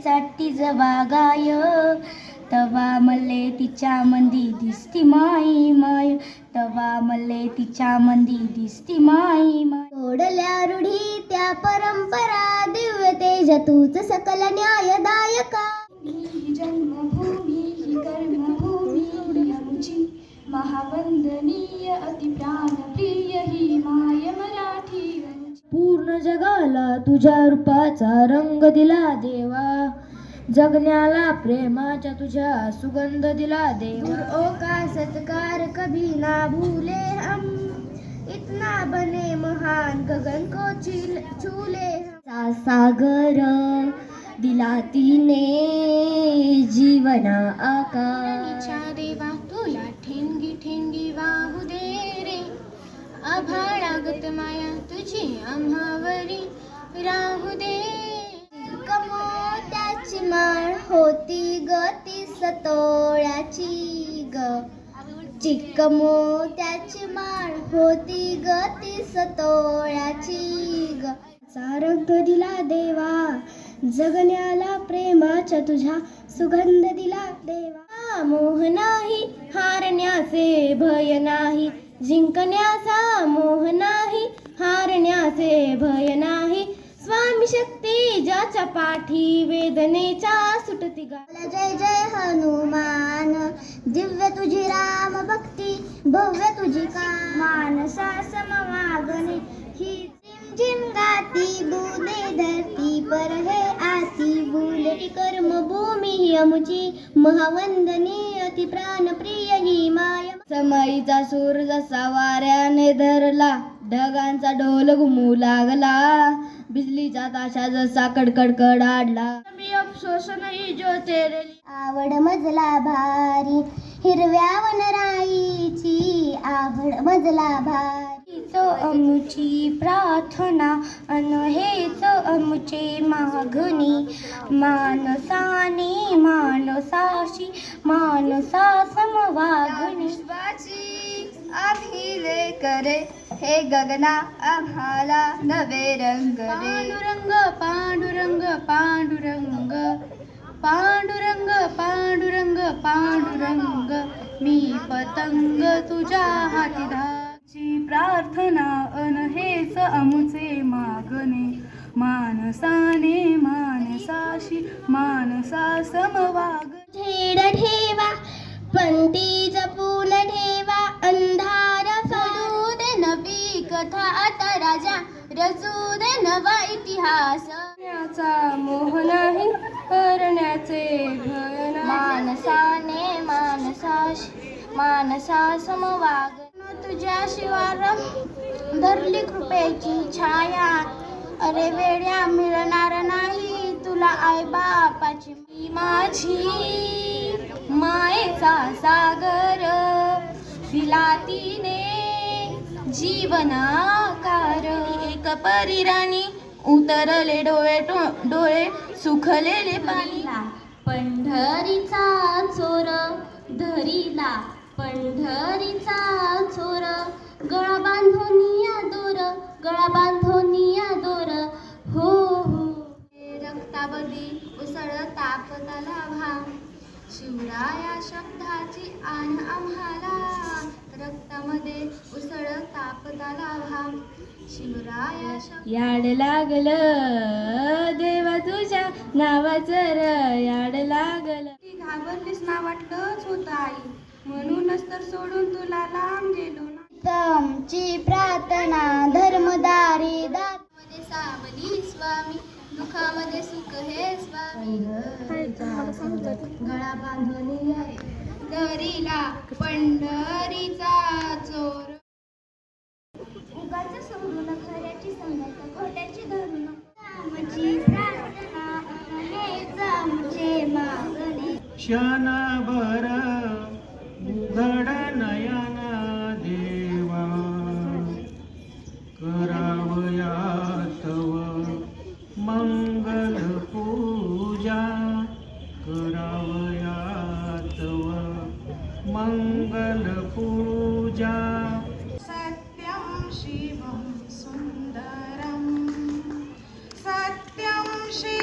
साठी जवागाय. तवा मले तिच्या मंदी दिसती माई माय. तवा मले तिच्या मंदी दिसती माई माय. सोडल्या रूढी त्या परंपरा दिव्य तेज तूच सकल न्यायदायका. ही ही माय मराठी. पूर्ण जगाला तुझ्या रूपाचा रंग दिला देवा. जगण्याला प्रेमाच्या तुझ्या सुगंध दिला देवा ओ का सत्कार कभी ना भूले हम. इतना बने महान गगन को चिल. सा सागर दिला तिने जीवना आकार. देवा तुला ठेंगी ठेंगी वाहू दे रे. आभाळागत माया तुझी आम्हावरी राहू दे कमोत्याची माळ होती ग तोळ्याची ग. चिक्क मोत्याची माळ होती ग तीस तोळ्याची ग. रंग दिला देवा जगण्याला प्रेमाच्या तुझ्या सुगंध दिला देवा. मोह नाही हारण्याचे भय नाही जिंकण्याचा मोह नाही हारण्याचे भय नाही. स्वामी शक्ती ज्याच्या पाठी वेदनेच्या गा जय जय हनुमान. दिव्य तुझी राम भक्ती भव्य तुझी का मानसा समवागणे. ही झिम झिम गाती बुले धरती पर है आती. बुले कर्मभूमी ही अमुची महावंदनी अति प्राण प्रिय ही माय. समईचा सूर जसा वाऱ्याने धरला ढगांचा ढोल घुमू लागला. बिजलीचा ताशा जसा कडकड कडाडला. मी अफसोस नाही जो तेरे आवड मजला भारी हिरव्या वनराईची आवड मजला भारी. हीच अमुची प्रार्थना अन हेच अमुचे मागणी. मानसाने मानसाशी मानसा समवागणी. आम्ही करे हे गगना आम्हाला नवे रंग दे. पांडुरंग पांडुरंग पांडुरंग. पांडुरंग पांडुरंग पांडुरंग. मी पतंग तुझ्या हाती धाची. प्रार्थना अन हेच अमुचे मागणे. मानसाने मानसाशी मानसा समवाग छेड ठेवा पंती जपून कथा आता राजा रचू दे नवा इतिहास. मोह नाही करण्याचे भय नाही. मानसाने मानसाशी मानसा समवाग. तुझ्या शिवार धरली कृपेची छाया. अरे वेड्या मिळणार नाही तुला आई बापाची. मी माझी मायेचा सागर दिला तिने जीवनाकार. एक परिराणी उतरले डोळे डोळे सुखलेले पाणी पंढरीचा चोर धरीला पंढरीचा शिवराया शब्दाची आण आम्हाला. रक्तामध्ये उसळ तापताला भाव शिवराया शब्द याड लागलं देवा तुझ्या नावाचं र याड लागलं. ती घाबरलीस ना वाटलंच होत आई. म्हणूनच तर सोडून तुला लांब गेलो ना. तमची प्रार्थना धर्मदारी दात मध्ये सावली स्वामी दुखामध्ये सुख हे स्वामी. गळा बांधून दरीला पंढरीचा चोर. उगाच सोडून खऱ्याची सांगायचं खोट्याची धरून. आमची प्रार्थना मंगल पूजा। सत्यम शिवम सुंदरम सत्यम शिव